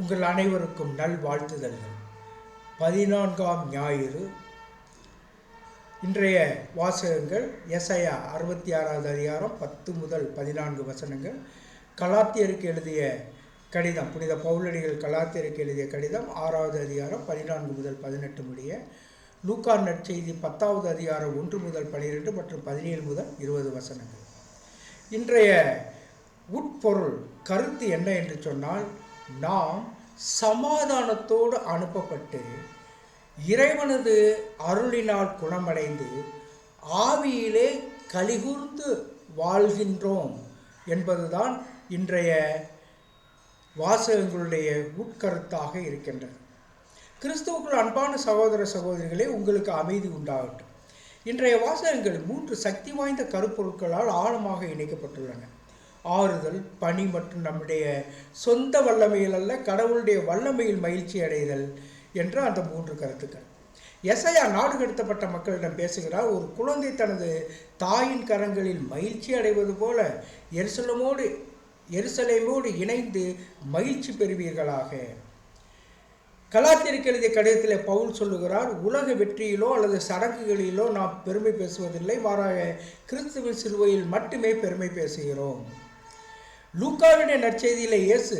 உங்கள் அனைவருக்கும் நல் வாழ்த்துதல்கள் பதினான்காம் ஞாயிறு. இன்றைய வாசகங்கள் எஸ்ஐயா அறுபத்தி ஆறாவது அதிகாரம் பத்து முதல் பதினான்கு வசனங்கள். கலாத்தியருக்கு எழுதிய கடிதம் புனித பவுலடிகள் கலாத்தியருக்கு எழுதிய கடிதம் ஆறாவது அதிகாரம் பதினான்கு முதல் பதினெட்டு முடிய. லூக்கா நற்செய்தி பத்தாவது அதிகாரம் ஒன்று முதல் பனிரெண்டு மற்றும் பதினேழு முதல் இருபது வசனங்கள். இன்றைய உட்பொருள் கருத்து என்ன என்று சொன்னால் நாம் சமாதானத்தோடு அனுப்பப்பட்டு இறைவனது அருளினால் குணமடைந்து ஆவியிலே கலிகூர்ந்து வாழ்கின்றோம் என்பதுதான் இன்றைய வாசகங்களுடைய உட்கருத்தாக இருக்கின்றது. கிறிஸ்துவுக்குள் அன்பான சகோதர சகோதரிகளே உங்களுக்கு அமைதி உண்டாகட்டும். இன்றைய வாசகங்கள் மூன்று சக்தி வாய்ந்த கருப்பொருட்களால் ஆழமாக இணைக்கப்பட்டுள்ளன. ஆறுதல் பணி மற்றும் நம்முடைய சொந்த வல்லமையில் அல்ல கடவுளுடைய வல்லமையில் மகிழ்ச்சி அடைதல் என்ற அந்த மூன்று கருத்துக்கள். எசையா நாடு கடத்தப்பட்ட மக்களிடம் பேசுகிறார் ஒரு குழந்தை தனது தாயின் கரங்களில் மகிழ்ச்சி அடைவது போல எருசலமோடு எருசலேமோடு இணைந்து மகிழ்ச்சி பெறுவீர்களாக. கலாத்திற்கு எழுதிய கடிதத்தில் பவுல் சொல்லுகிறார் உலக வெற்றியிலோ அல்லது சடங்குகளிலோ நாம் பெருமை பேசுவதில்லை மாறாக கிறிஸ்துவின் சிலுவையில் மட்டுமே பெருமை பேசுகிறோம். லூக்காவினுடைய நற்செய்தியில் இயேசு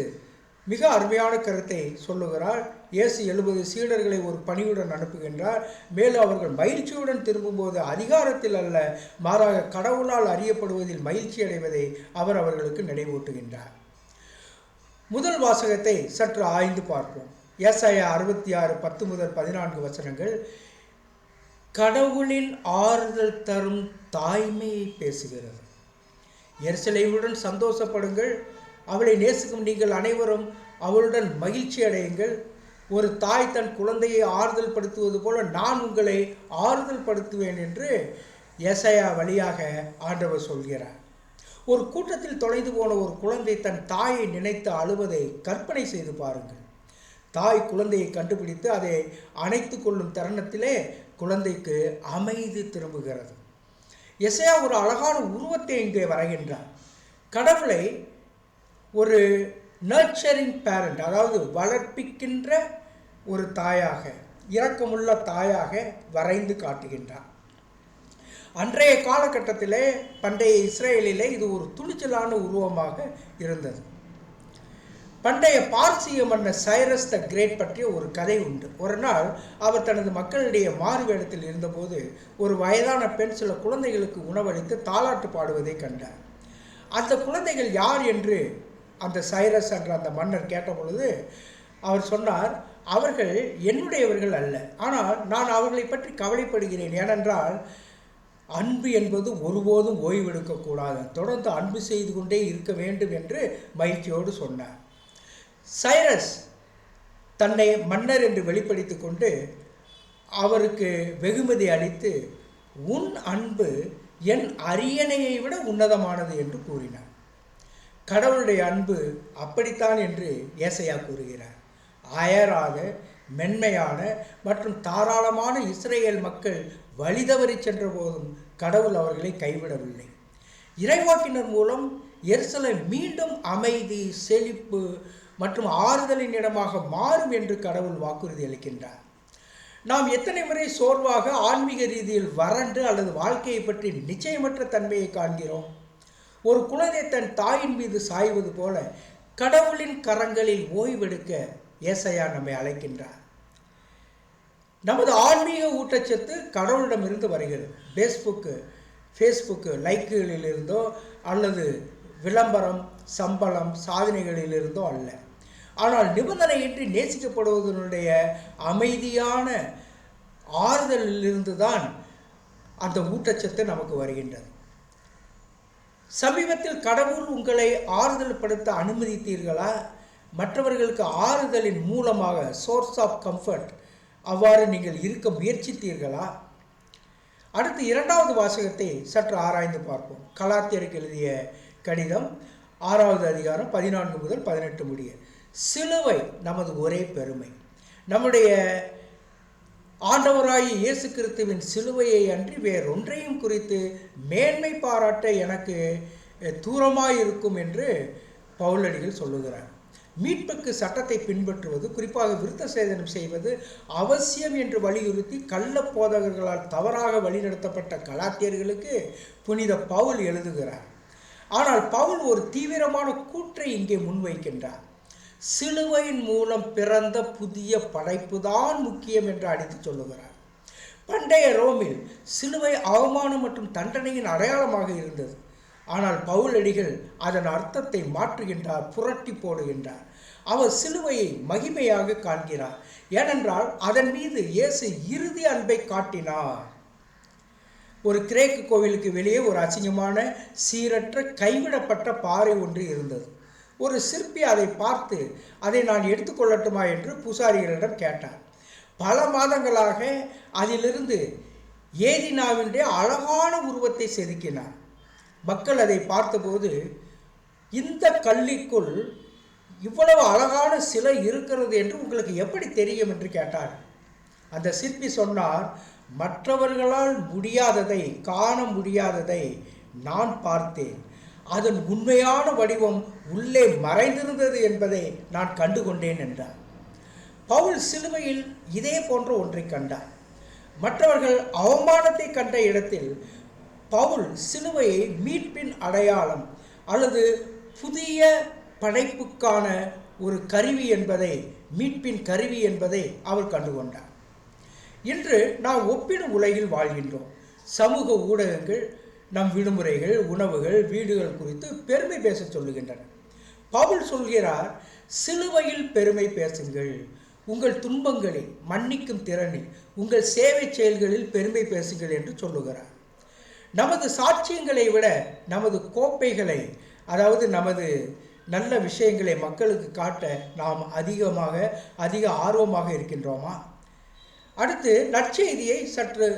மிக அருமையான கருத்தை சொல்லுகிறார். இயேசு எழுபது சீடர்களை ஒரு பணியுடன் அனுப்புகின்றார். மேலும் அவர்கள் மகிழ்ச்சியுடன் திரும்பும்போது அதிகாரத்தில் அல்ல மாறாக கடவுளால் அறியப்படுவதில் மகிழ்ச்சி அடைவதை அவர் அவர்களுக்கு நினைவூட்டுகின்றார். முதல் வாசகத்தை சற்று ஆய்ந்து பார்ப்போம். ஏசாயா அறுபத்தி ஆறு பத்து முதல் பதினான்கு வசனங்கள். கடவுளின் ஆறுதல் தரும் தாய்மையை பேசுகிறது. எருசலேமுடன் சந்தோஷப்படுங்கள். அவளை நேசிக்கும் நீங்கள் அனைவரும் அவளுடன் மகிழ்ச்சி அடையுங்கள். ஒரு தாய் தன் குழந்தையை ஆறுதல் படுத்துவது போல நான் உங்களை ஆறுதல் படுத்துவேன் என்று எசையா வழியாக ஆண்டவர் சொல்கிறார். ஒரு கூட்டத்தில் தொலைந்து போன ஒரு குழந்தை தன் தாயை நினைத்து அழுவதை கற்பனை செய்து பாருங்கள். தாய் குழந்தையை கண்டுபிடித்து அதை அணைத்து கொள்ளும் தருணத்திலே குழந்தைக்கு அமைதி திரும்புகிறது. எசையா ஒரு அழகான உருவத்தை இங்கே வரைகின்றார். கடவுளை ஒரு நர்ச்சரிங் பேரண்ட் அதாவது வளர்ப்பிக்கின்ற ஒரு தாயாக இரக்கமுள்ள தாயாக வரைந்து காட்டுகின்றார். அன்றைய காலகட்டத்திலே பண்டைய இஸ்ரேலிலே இது ஒரு துணிச்சலான உருவமாக இருந்தது. பண்டைய பார்சிய மன்னர் சைரஸ் த கிரேட் பற்றிய ஒரு கதை உண்டு. ஒரு நாள் அவர் தனது மக்களிடையே மாறு வேடத்தில் இருந்தபோது ஒரு வயதான பெண் சில குழந்தைகளுக்கு உணவளித்து தாலாட்டு பாடுவதை கண்டார். அந்த குழந்தைகள் யார் என்று அந்த சைரஸ் என்ற அந்த மன்னர் கேட்ட பொழுது அவர் சொன்னார் அவர்கள் என்னுடையவர்கள் அல்ல. ஆனால் நான் அவர்களை பற்றி கவலைப்படுகிறேன். ஏனென்றால் அன்பு என்பது ஒருபோதும் ஓய்வெடுக்கக்கூடாது தொடர்ந்து அன்பு செய்து கொண்டே இருக்க வேண்டும் என்று மகிழ்ச்சியோடு சொன்னார். சைரஸ் தன்னை மன்னர் என்று வெளிப்படுத்தி கொண்டு அவருக்கு வெகுமதி அளித்து உன் அன்பு என் அரியணையை விட உன்னதமானது என்று கூறினார். கடவுளுடைய அன்பு அப்படித்தான் என்று ஏசையா கூறுகிறார். அயராக மென்மையான மற்றும் தாராளமான இஸ்ரேல் மக்கள் வழிதவறி சென்ற போதும் கடவுள் அவர்களை கைவிடவில்லை. இறைவாக்கினர் மூலம் எருசலை மீண்டும் அமைதி செழிப்பு மற்றும் ஆறுதலின் இடமாக மாறும் என்று கடவுள் வாக்குறுதி அளிக்கின்றார். நாம் எத்தனை முறை சோர்வாக ஆன்மீக ரீதியில் வறண்டு அல்லது வாழ்க்கையை பற்றி நிச்சயமற்ற தன்மையை காண்கிறோம்? ஒரு குழந்தை தன் தாயின் மீது சாய்வது போல கடவுளின் கரங்களில் ஓய்வெடுக்க ஏசையா நம்மை அழைக்கின்றார். நமது ஆன்மீக ஊட்டச்சத்து கடவுளிடமிருந்து வருகிறது. ஃபேஸ்புக்கு ஃபேஸ்புக்கு லைக்குகளிலிருந்தோ அல்லது விளம்பரம் சம்பளம் சாதனைகளிலிருந்தோ அல்ல. ஆனால் நிபந்தனையின்றி நேசிக்கப்படுவதனுடைய அமைதியான ஆறுதலிலிருந்து தான் அந்த ஊட்டச்சத்து நமக்கு வருகின்றது. சமீபத்தில் கடவுள் உங்களை ஆறுதல் படுத்த அனுமதித்தீர்களா? மற்றவர்களுக்கு ஆறுதலின் மூலமாக சோர்ஸ் ஆஃப் கம்ஃபர்ட் அவ்வாறு நீங்கள் இருக்க முயற்சித்தீர்களா? அடுத்து இரண்டாவது வாசகத்தை சற்று ஆராய்ந்து பார்ப்போம். கலாத்தியருக்கு எழுதிய கடிதம் ஆறாவது அதிகாரம் பதினான்கு முதல் பதினெட்டு முடிய. சிலுவை நமது ஒரே பெருமை. நம்முடைய ஆண்டவராகிய இயேசு கிறிஸ்துவின் சிலுவையை அன்றி வேறொன்றையும் குறித்து மேன்மை பாராட்ட எனக்கு தூரமாயிருக்கும் என்று பவுலடிகள் சொல்லுகிறார். மீட்புக்கு சட்டத்தை பின்பற்றுவது குறிப்பாக விருத்த சேதனம் செய்வது அவசியம் என்று வலியுறுத்தி கள்ள போதகர்களால் தவறாக வழிநடத்தப்பட்ட கலாத்தியர்களுக்கு புனித பவுல் எழுதுகிறார். ஆனால் பவுல் ஒரு தீவிரமான கூற்றை இங்கே முன்வைக்கின்றார். சிலுவையின் மூலம் பிறந்த புதிய படைப்பு தான் முக்கியம் என்று அடித்து சொல்லுகிறார். பண்டைய ரோமில் சிலுவை அவமானம் மற்றும் தண்டனையின் அடையாளமாக இருந்தது. ஆனால் பவுலடிகள் அதன் அர்த்தத்தை மாற்றுகின்றார் புரட்டி போடுகின்றார் அவர் சிலுவையை மகிமையாக காண்கிறார். ஏனென்றால் அதன் மீது இயேசு இறுதி அன்பை காட்டினார். ஒரு கிரேக்கு கோவிலுக்கு வெளியே ஒரு அசிங்கமான சீரற்ற கைவிடப்பட்ட பாறை ஒன்று இருந்தது. ஒரு சிற்பி அதை பார்த்து அதை நான் எடுத்துக்கொள்ளட்டுமா என்று பூசாரிகளிடம் கேட்டார். பல மாதங்களாக அதிலிருந்து ஏதினாவினுடைய அழகான உருவத்தை செதுக்கினார். மக்கள் அதை பார்த்தபோது இந்த கல்லிக்குள் இவ்வளவு அழகான சிலை இருக்கிறது என்று உங்களுக்கு எப்படி தெரியும்? என்று கேட்டார். அந்த சிற்பி சொன்னார் மற்றவர்களால் முடியாததை காண முடியாததை நான் பார்த்தேன். அதன் உண்மையான வடிவம் உள்ளே மறைந்திருந்தது என்பதை நான் கண்டுகொண்டேன் என்றார். பவுல் சிலுவையில் இதே போன்ற ஒன்றை கண்டார். மற்றவர்கள் அவமானத்தை கண்ட இடத்தில் பவுல் சிலுவையை மீட்பின் அடையாளம் அல்லது புதிய படைப்புக்கான ஒரு கருவி என்பதை மீட்பின் கருவி என்பதை அவர் கண்டுகொண்டார். இன்று நாம் ஒப்பிடும் உலகில் வாழ்கின்றோம். சமூக ஊடகங்கள் நம் விடுமுறைகள் உணவுகள் வீடுகள் குறித்து பெருமை பேச சொல்லுகின்றன. பவுல் சொல்கிறார் சிலுவையில் பெருமை பேசுங்கள். உங்கள் துன்பங்களில் மன்னிக்கும் திறனில் உங்கள் சேவை செயல்களில் பெருமை பேசுங்கள் என்று சொல்லுகிறார். நமது சாட்சியங்களை விட நமது கோப்பைகளை அதாவது நமது நல்ல விஷயங்களை மக்களுக்கு காட்ட நாம் அதிகமாக அதிக ஆர்வமாக இருக்கின்றோமா? அடுத்து நற்செய்தியை சற்று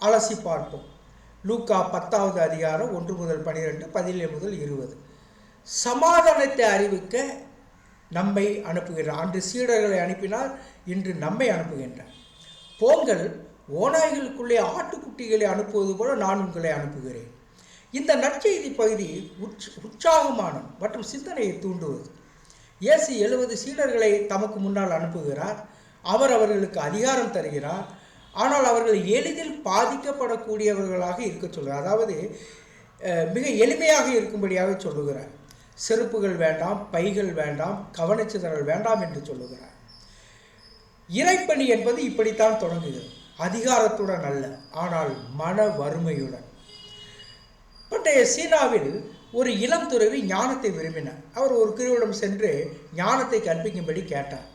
அலசி பார்ப்போம். லூக்கா பத்தாவது அதிகாரம் ஒன்று முதல் பனிரெண்டு பதினேழு முதல் இருபது. சமாதானத்தை அறிவிக்க நம்மை அனுப்புகிறார் அன்று சீடர்களை அனுப்பினால் இன்று நம்மை அனுப்புகின்றார் போங்கள் ஓநாய்களுக்குள்ளே ஆட்டுக்குட்டிகளை அனுப்புவது போல நான் உங்களை அனுப்புகிறேன். இந்த நற்செய்தி பகுதி உற்ச உற்சாகமான மற்றும் சிந்தனையை தூண்டுவது. இயேசு எழுபது சீடர்களை தமக்கு முன்னால் அனுப்புகிறார். அவர் அவர்களுக்கு அதிகாரம் தருகிறார். ஆனால் அவர்கள் எளிதில் பாதிக்கப்படக்கூடியவர்களாக இருக்க சொல்கிறார். அதாவது மிக எளிமையாக இருக்கும்படியாக சொல்லுகிறார். செருப்புகள் வேண்டாம் பைகள் வேண்டாம் கவனச்சிதறல் வேண்டாம் என்று சொல்லுகிறார். இறைப்பணி என்பது இப்படித்தான் தொடங்குகிறது. அதிகாரத்துடன் அல்ல ஆனால் மன வறுமையுடன். பண்டைய சீனாவில் ஒரு இளம் துறவி ஞானத்தை விரும்பினார். அவர் ஒரு குருவிடம் சென்று ஞானத்தை கற்பிக்கும்படி கேட்டார்.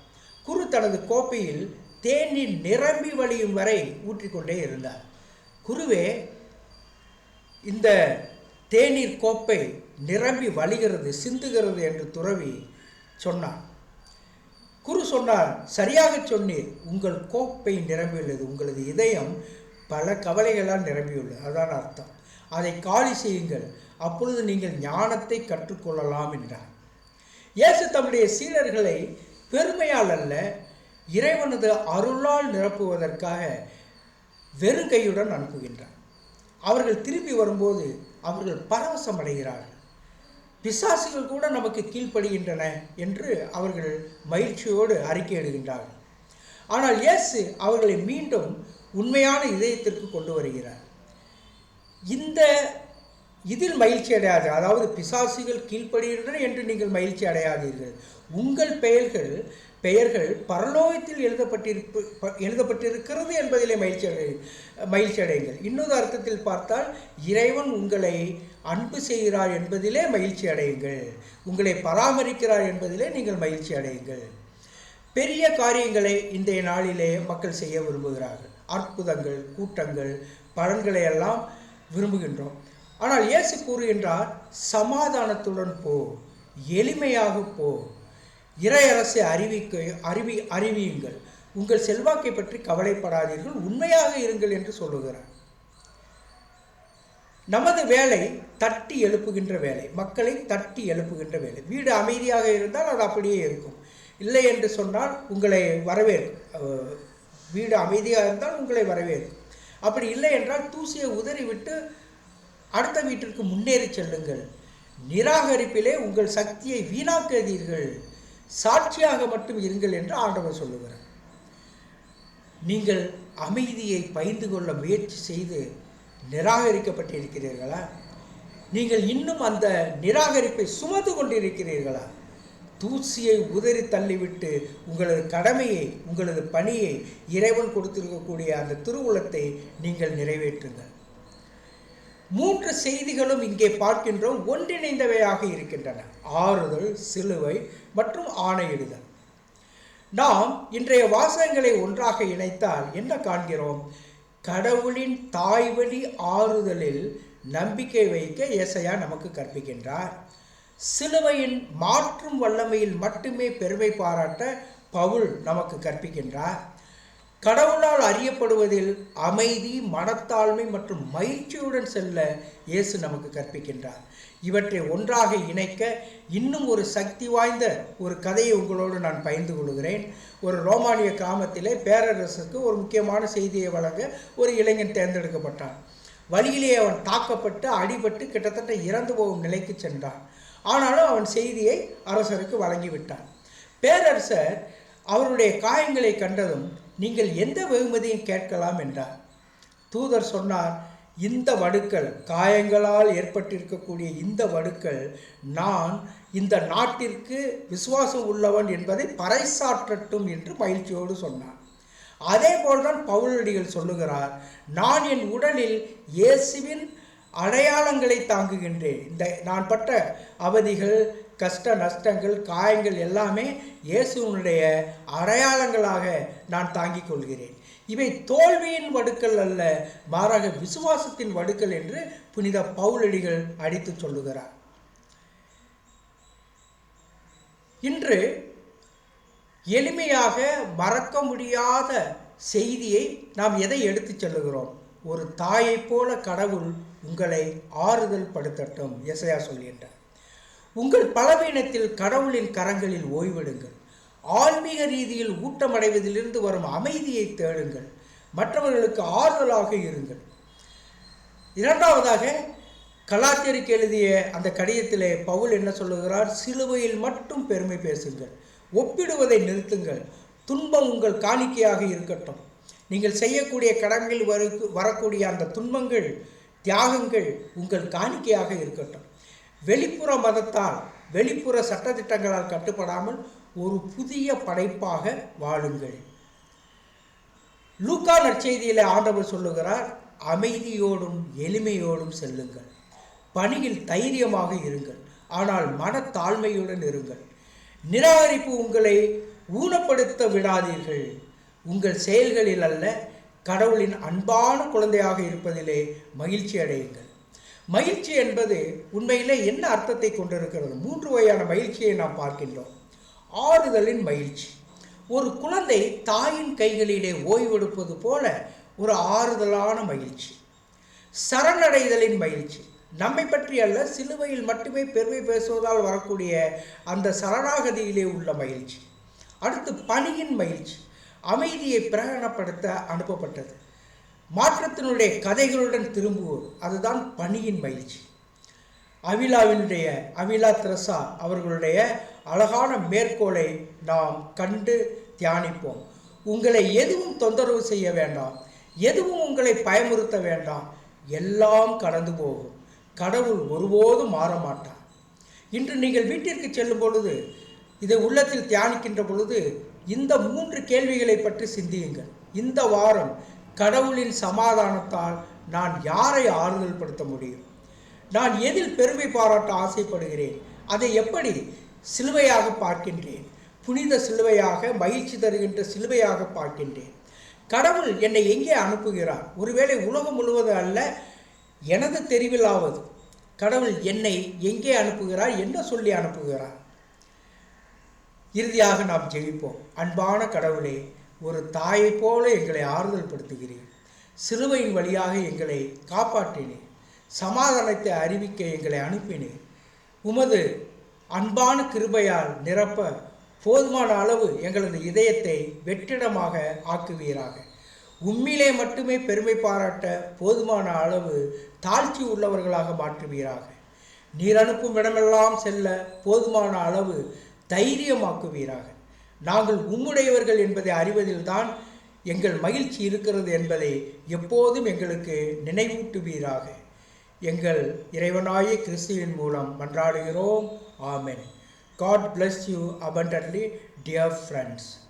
குரு தனது கோப்பையில் தேநீர் நிரம்பி வழியும் வரை ஊற்றிக்கொண்டே இருந்தார். குருவே இந்த தேநீர் கோப்பை நிரம்பி வழிகிறது சிந்துகிறது என்று துறவி சொன்னார் குரு சொன்னார் சரியாக சொன்னீர் உங்கள் கோப்பை நிரம்பியுள்ளது உங்களது இதயம் பல கவலைகளால் நிரம்பியுள்ளது. அதான் அர்த்தம். அதை காலி செய்யுங்கள் அப்பொழுது நீங்கள் ஞானத்தை கற்றுக்கொள்ளலாம் என்றார். இயேசு தம்முடைய சீடர்களை பெருமையால் அல்ல இறைவனது அருளால் நிரப்புவதற்காக வெறுங்கையுடன் அனுப்புகின்றார். அவர்கள் திரும்பி வரும்போது அவர்கள் பரவசம் அடைகிறார்கள். பிசாசுகள் கூட நமக்கு கீழ்ப்படுகின்றன என்று அவர்கள் மகிழ்ச்சியோடு அறிக்கையிடுகின்றார்கள் ஆனால் இயேசு அவர்களை மீண்டும் உண்மையான இதயத்திற்கு கொண்டு வருகிறார். இந்த இதில் மகிழ்ச்சி அடையாது அதாவது பிசாசுகள் கீழ்ப்படுகின்றன என்று நீங்கள் மகிழ்ச்சி அடையாதீர்கள். உங்கள் பெயர்கள் பெயர்கள் பரலோகத்தில் எழுதப்பட்டிருப்பு எழுதப்பட்டிருக்கிறது என்பதிலே மகிழ்ச்சி அடை மகிழ்ச்சி அடையுங்கள். இன்னொரு அர்த்தத்தில் பார்த்தால் இறைவன் உங்களை அன்பு செய்கிறார் என்பதிலே மகிழ்ச்சி அடையுங்கள். உங்களை பராமரிக்கிறார் என்பதிலே நீங்கள் மகிழ்ச்சி அடையுங்கள். பெரிய காரியங்களை இன்றைய நாளிலே மக்கள் செய்ய விரும்புகிறார்கள். அற்புதங்கள் கூட்டங்கள் பலன்களை எல்லாம் விரும்புகின்றோம். ஆனால் இயேசு கூறுகின்றார் சமாதானத்துடன் போ எளிமையாக போ இறையரசை அறிவிக்க அறிவி அறிவியுங்கள். உங்கள் செல்வாக்கை பற்றி கவலைப்படாதீர்கள். உண்மையாக இருங்கள் என்று சொல்லுகிறார். நமது வேலை தட்டி எழுப்புகின்ற வேலை. மக்களை தட்டி எழுப்புகின்ற வேலை. வீடு அமைதியாக இருந்தால் அது அப்படியே இருக்கும். இல்லை என்று சொன்னால் உங்களை வரவேற்கும் வீடு அமைதியாக இருந்தால் உங்களை வரவேற்கும் அப்படி இல்லை என்றால் தூசியை உதறிவிட்டு அடுத்த வீட்டிற்கு முன்னேறி செல்லுங்கள். நிராகரிப்பிலே உங்கள் சக்தியை வீணாக்குதீர்கள். சாட்சியாக மட்டும் இருங்கள் என்று ஆண்டவர் சொல்லுகிறார். நீங்கள் அமைதியை பகிர்ந்து கொள்ள முயற்சி செய்து நிராகரிக்கப்பட்டிருக்கிறீர்களா? நீங்கள் இன்னும் அந்த நிராகரிப்பை சுமந்து கொண்டிருக்கிறீர்களா? தூசியை உதறி தள்ளிவிட்டு உங்களது கடமையை உங்களது பணியை இறைவன் கொடுத்திருக்கக்கூடிய அந்த திருவுளத்தை நீங்கள் நிறைவேற்றுங்கள். மூன்று செய்திகளும் இங்கே பார்க்கின்றோம். ஒன்றிணைந்தவையாக இருக்கின்றன. ஆறுதல் சிலுவை மற்றும் ஆணையிடுதல் நாம் இன்றைய வாசகங்களை ஒன்றாக இணைத்தால் என்ன காண்கிறோம்? கடவுளின் தாய்வழி ஆறுதலில் நம்பிக்கை வைக்க இயசையா நமக்கு கற்பிக்கின்றார். சிலுவையின் மாற்றும் வல்லமையில் மட்டுமே பெருமை பாராட்ட பவுல் நமக்கு கற்பிக்கின்றார். கடவுளால் அறியப்படுவதில் அமைதி மனத்தாழ்மை மற்றும் மகிழ்ச்சியுடன் செல்ல இயேசு நமக்கு கற்பிக்கின்றார். இவற்றை ஒன்றாக இணைக்க இன்னும் ஒரு சக்தி வாய்ந்த ஒரு கதையை உங்களோடு நான் பகிர்ந்து கொள்கிறேன். ஒரு ரோமானிய கிராமத்திலே பேரரசுக்கு ஒரு முக்கியமான செய்தியை வழங்க ஒரு இளைஞன் தேர்ந்தெடுக்கப்பட்டான். வழியிலே அவன் தாக்கப்பட்டு அடிபட்டு கிட்டத்தட்ட இறந்து போகும் நிலைக்கு சென்றான். ஆனாலும் அவன் செய்தியை அரசருக்கு வழங்கிவிட்டான். பேரரசர் அவருடைய காயங்களை கண்டதும் நீங்கள் எந்த வெகுமதியும் கேட்கலாம் என்றார். தூதர் சொன்னார் இந்த வடுக்கள் காயங்களால் ஏற்பட்டிருக்கக்கூடிய இந்த வடுக்கள் நான் இந்த நாட்டிற்கு விசுவாசம் உள்ளவன் என்பதை பறைசாற்றட்டும் என்று மகிழ்ச்சியோடு சொன்னார். அதே போல்தான் பவுலடிகள் சொல்லுகிறார் நான் என் உடலில் இயேசுவின் அடையாளங்களை தாங்குகின்றேன். இந்த நான் பட்ட அவதிகள் கஷ்ட நஷ்டங்கள் காயங்கள் எல்லாமே இயேசுவனுடைய அடையாளங்களாக நான் தாங்கிக் கொள்கிறேன். இவை தோல்வியின் வடுக்கள் அல்ல மாறாக விசுவாசத்தின் வடுக்கள் என்று புனித பவுலடிகள் அடித்து சொல்லுகிறார். இன்று எளிமையாக மறக்க முடியாத செய்தியை நாம் எதை எடுத்துச் செல்லுகிறோம்? ஒரு தாயைப் போல கடவுள் உங்களை ஆறுதல் படுத்தட்டும் எசையா சொல்கின்றார். உங்கள் பலவீனத்தில் கடவுளின் கரங்களில் ஓய்வெடுங்கள். ஆன்மீக ரீதியில் ஊட்டமடைவதிலிருந்து வரும் அமைதியை தேடுங்கள். மற்றவர்களுக்கு ஆறுதலாக இருங்கள். இரண்டாவதாக கலாத்தியருக்கு எழுதிய அந்த கடிதத்திலே பவுல் என்ன சொல்லுகிறார்? சிலுவையில் மட்டும் பெருமை பேசுங்கள். ஒப்பிடுவதை நிறுத்துங்கள். துன்பம் உங்கள் காணிக்கையாக இருக்கட்டும். நீங்கள் செய்யக்கூடிய கடன்கள் வரு வரக்கூடிய அந்த துன்பங்கள் தியாகங்கள் உங்கள் காணிக்கையாக இருக்கட்டும். வெளிப்புற மதத்தால் வெளிப்புற சட்டத்திட்டங்களால் கட்டுப்படாமல் ஒரு புதிய படைப்பாக வாழுங்கள். லூக்கா நற்செய்தியில் ஆண்டவர் சொல்லுகிறார் அமைதியோடும் எளிமையோடும் செல்லுங்கள். பணியில் தைரியமாக இருங்கள். ஆனால் மனத்தாழ்மையுடன் இருங்கள். நிராகரிப்பு உங்களை ஊனப்படுத்த விடாதீர்கள். உங்கள் செயல்களில் அல்ல கடவுளின் அன்பான குழந்தையாக இருப்பதிலே மகிழ்ச்சி அடையுங்கள் மகிழ்ச்சி என்பது உண்மையிலே என்ன அர்த்தத்தை கொண்டிருக்கிறது? மூன்று வகையான மகிழ்ச்சியை நாம் பார்க்கின்றோம். ஆறுதலின் மகிழ்ச்சி. ஒரு குழந்தை தாயின் கைகளிலே ஓய்வெடுப்பது போல ஒரு ஆறுதலான மகிழ்ச்சி. சரணடைதலின் மகிழ்ச்சி. நம்மை பற்றி அல்ல சிலுவையில் மட்டுமே பெருமை பேசுவதால் வரக்கூடிய அந்த சரணாகதியிலே உள்ள மகிழ்ச்சி. அடுத்து பணியின் மகிழ்ச்சி. அமைதியை பிரகடனப்படுத்த அனுப்பப்பட்டது. மாற்றத்தினுடைய கதைகளுடன் திரும்புவோர். அதுதான் பணியின் மகிழ்ச்சி. அவிலாவினுடைய அவிலா திரசா அவர்களுடைய அழகான மேற்கோளை நாம் கண்டு தியானிப்போம். உங்களை எதுவும் தொந்தரவு செய்ய வேண்டாம். எதுவும் உங்களை பயமுறுத்த வேண்டாம். எல்லாம் கடந்து போகும். கடவுள் ஒருபோதும் மாற மாட்டார். இன்று நீங்கள் வீட்டிற்கு செல்லும் பொழுது இதை உள்ளத்தில் தியானிக்கின்ற பொழுது இந்த மூன்று கேள்விகளை பற்றி சிந்தியுங்கள். இந்த வாரம் கடவுளின் சமாதானத்தால் நான் யாரை ஆறுதல் படுத்த முடியும்? நான் எதில் பெருமை பாராட்ட ஆசைப்படுகிறேன்? அதை எப்படி சிலுவையாக பார்க்கின்றேன்? புனித சிலுவையாக மகிழ்ச்சி தருகின்ற சிலுவையாக பார்க்கின்றேன். கடவுள் என்னை எங்கே அனுப்புகிறார்? ஒருவேளை உலகம் முழுவதும் அல்ல எனது தெரிவிலாவது. கடவுள் என்னை எங்கே அனுப்புகிறார்? என்ன சொல்லி அனுப்புகிறார்? இறுதியாக நாம் ஜெயிப்போம் அன்பான கடவுளே ஒரு தாயைப் போல எங்களை ஆறுதல் படுத்துகிறேன் சிறுவையின் வழியாக எங்களை காப்பாற்றினேன் சமாதானத்தை அறிவிக்க எங்களை அனுப்பினேன் உமது அன்பான கிருபையால் நிரப்ப போதுமான அளவு எங்களது இதயத்தை வெற்றிடமாக ஆக்குவீராக. உம்மிலே மட்டுமே பெருமை பாராட்ட போதுமான அளவு தாழ்ச்சி உள்ளவர்களாக மாற்றுவீராக. நீர் அனுப்பும் இடமெல்லாம் செல்ல போதுமான அளவு தைரியமாக்குவீராக. நாங்கள் உம்முடையவர்கள் என்பதை அறிவதில்தான் எங்கள் மகிழ்ச்சி இருக்கிறது என்பதை எப்போதும் எங்களுக்கு நினைவூட்டுவீராக. எங்கள் இறைவனாய கிறிஸ்துவின் மூலம் மன்றாடுகிறோம். Amen. God bless you abundantly dear friends